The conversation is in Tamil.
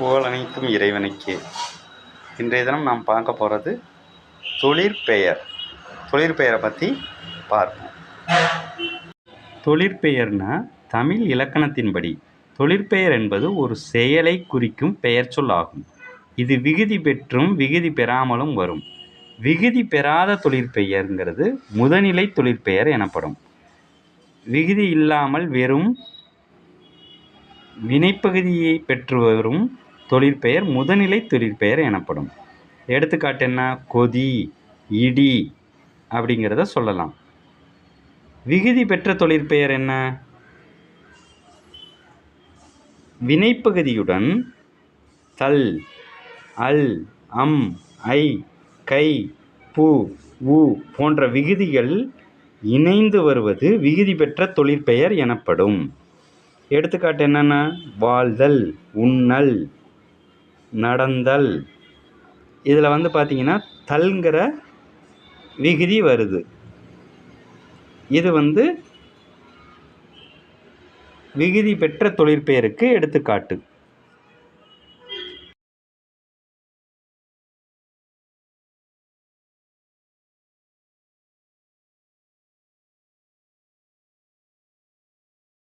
புகழனைக்கும் இறைவனுக்கே. இன்றைய தினம் நாம் பார்க்க போகிறது தொழிற்பெயர் தொழிற்பெயரை பற்றி பார்ப்போம். தொழிற்பெயர்னா தமிழ் இலக்கணத்தின்படி. தொழிற்பெயர் என்பது ஒரு செயலை குறிக்கும் பெயர் சொல் ஆகும். இது விகுதி பெற்றும் விகுதி பெறாமலும் வரும். விகுதி பெறாத தொழிற்பெயருங்கிறது முதநிலை தொழிற்பெயர் எனப்படும். விகுதி இல்லாமல் வெறும் வினைப்பகுதியை பெற்று வரும் தொழிற்பெயர் முதநிலை தொழிற்பெயர் எனப்படும். எடுத்துக்காட்டு என்ன? கொதி இடி அப்படிங்கிறத சொல்லலாம். விகுதி பெற்ற தொழிற்பெயர் என்ன? வினைப்பகுதியுடன் தல் அல் அம் ஐ கை பு உ போன்ற விகுதிகள் இணைந்து வருவது விகுதி பெற்ற தொழிற்பெயர் எனப்படும். எடுத்துக்காட்டு என்னென்ன? வாழ்தல் உண்ணல் நடந்தல். இதில் வந்து பார்த்தீங்கன்னா தல்ங்கிற விகுதி வருது. இது வந்து விகுதி பெற்ற தொழிற்பெயருக்கு எடுத்துக்காட்டு.